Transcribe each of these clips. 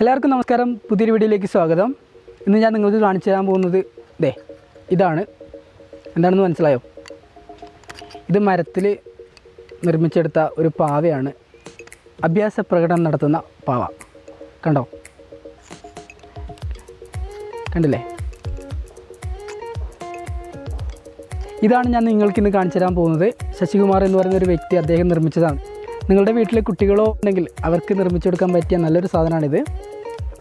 എല്ലാവർക്കും നമസ്കാരം. പുതിയൊരു വീഡിയോയിലേക്ക് സ്വാഗതം. ഇന്ന് ഞാൻ നിങ്ങൾക്ക് കാണിച്ചു തരാൻ പോകുന്നത് ദേ ഇതാണ്. എന്താണെന്ന് മനസ്സിലായോ? ഇത് മരത്തിൽ നിർമ്മിച്ചെടുത്ത ഒരു പാവയാണ്. അഭ്യാസ പ്രകടനം നടത്തുന്ന പാവ. കണ്ടോ? കണ്ടില്ലേ? ഇതാണ് ഞാൻ നിങ്ങൾക്ക് ഇന്ന് കാണിച്ചു തരാൻ പോകുന്നത്. ശശികുമാർ എന്ന് പറയുന്ന ഒരു വ്യക്തി അദ്ദേഹം നിർമ്മിച്ചതാണ്. നിങ്ങളുടെ വീട്ടിലെ കുട്ടികളോ ഉണ്ടെങ്കിൽ അവർക്ക് നിർമ്മിച്ചു കൊടുക്കാൻ പറ്റിയ നല്ലൊരു സാധനമാണിത്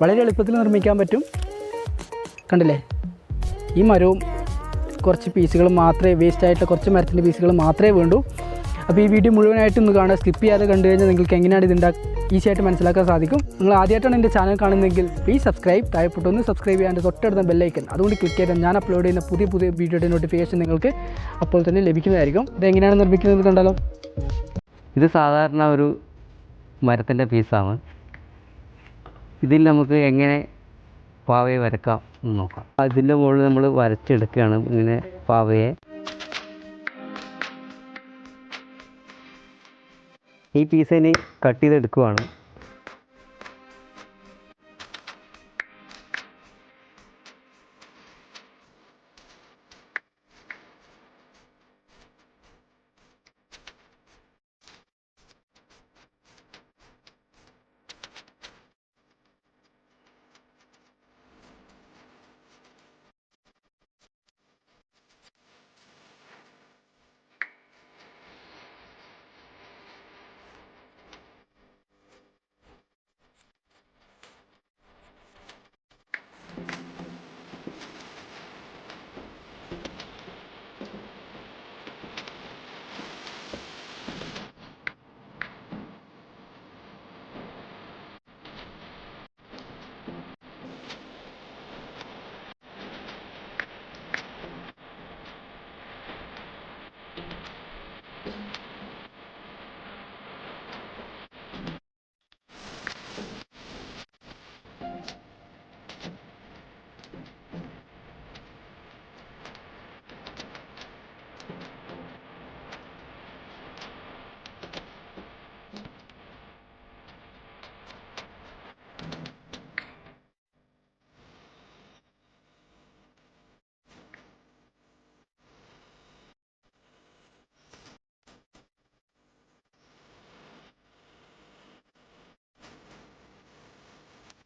വളരെ എളുപ്പത്തിൽ നിർമ്മിക്കാൻ പറ്റും. കണ്ടില്ലേ? ഈ മരവും കുറച്ച് പീസുകൾ മാത്രമേ വേസ്റ്റ് ആയിട്ടുള്ള കുറച്ച് മരത്തിന്റെ പീസുകൾ മാത്രമേ വേണ്ടൂ. അപ്പോൾ ഈ വീഡിയോ മുഴുവനായിട്ട് ഒന്ന് കാണുക. സ്കിപ്പ് ചെയ്യാതെ കണ്ടു കഴിഞ്ഞാൽ നിങ്ങൾക്ക് എങ്ങനെയാണ് ഇത് ഉണ്ടാക്കുക ഈസി ആയിട്ട് മനസ്സിലാക്കാൻ സാധിക്കും. നിങ്ങൾ ആദ്യമായിട്ടാണ് എന്റെ ചാനൽ കാണുന്നതെങ്കിൽ പ്ലീസ് സബ്സ്ക്രൈബ് താഴെപ്പെട്ട് ഒന്ന് സബ്സ്ക്രൈബ് ചെയ്യാൻ തൊട്ടടുത്ത ബെല്ലൈക്കൻ അതുകൊണ്ട് ക്ലിക്ക് ചെയ്താൽ ഞാൻ അപ്ലോഡ് ചെയ്യുന്ന പുതിയ പുതിയ വീഡിയോയുടെ നോട്ടിഫിക്കേഷൻ നിങ്ങൾക്ക് അപ്പോൾ തന്നെ ലഭിക്കുന്നതായിരിക്കും. ഇതെങ്ങനെയാണ് നിർമ്മിക്കുന്നത് കണ്ടാലോ? ഇത് സാധാരണ ഒരു മരത്തിന്റെ പീസാണ്. ഇതിൽ നമുക്ക് എങ്ങനെ പാവയെ വരക്കാം എന്ന് നോക്കാം. അതിന്റെ മുകളിൽ നമ്മൾ വരച്ചെടുക്കുകയാണ് ഇങ്ങനെ പാവയെ. ഈ പീസിനെ കട്ട് ചെയ്തെടുക്കുവാണ്.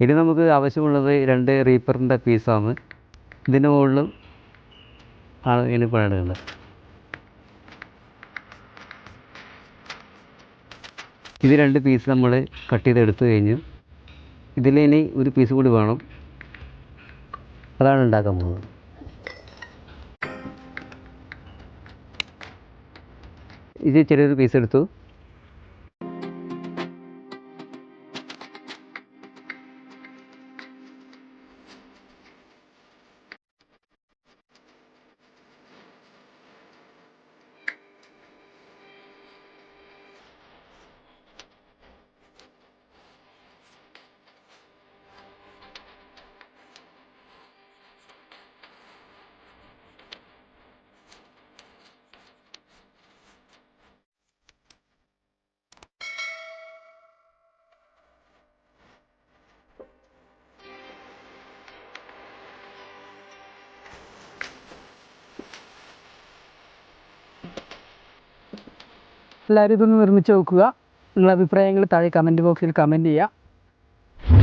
ഇനി നമുക്ക് ആവശ്യമുള്ളത് രണ്ട് റീപ്പറിന്റെ പീസാണ് ഇതിന്റെ മുകളിലും ആണ് ഇനി പണിടുന്നത് ഇത് രണ്ട് പീസ് നമ്മൾ കട്ട് ചെയ്തെടുത്തു കഴിഞ്ഞു. ഇതിൽ ഇനി ഒരു പീസ് കൂടി വേണം. അതാണ് ഉണ്ടാക്കാൻ പോകുന്നത്. ഇത് ചെറിയൊരു പീസ് എടുത്തു. എല്ലാവരും ഇതൊന്ന് നിർമ്മിച്ച് നോക്കുക. നിങ്ങളുടെ അഭിപ്രായങ്ങൾ താഴെ കമന്റ് ബോക്സിൽ കമന്റ് ചെയ്യുക.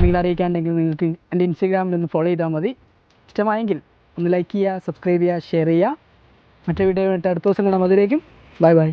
നിങ്ങൾ അറിയിക്കാണ്ടെങ്കിൽ നിങ്ങൾക്ക് എന്റെ ഇൻസ്റ്റഗ്രാമിൽ ഒന്ന് ഫോളോ ചെയ്താൽ മതി. ഇഷ്ടമായെങ്കിൽ ഒന്ന് ലൈക്ക് ചെയ്യുക സബ്സ്ക്രൈബ് ചെയ്യുക ഷെയർ ചെയ്യുക. മറ്റേ വീഡിയോ ആയിട്ട് അടുത്ത ദിവസം കാണാം. അതിലേക്കും ബൈ ബൈ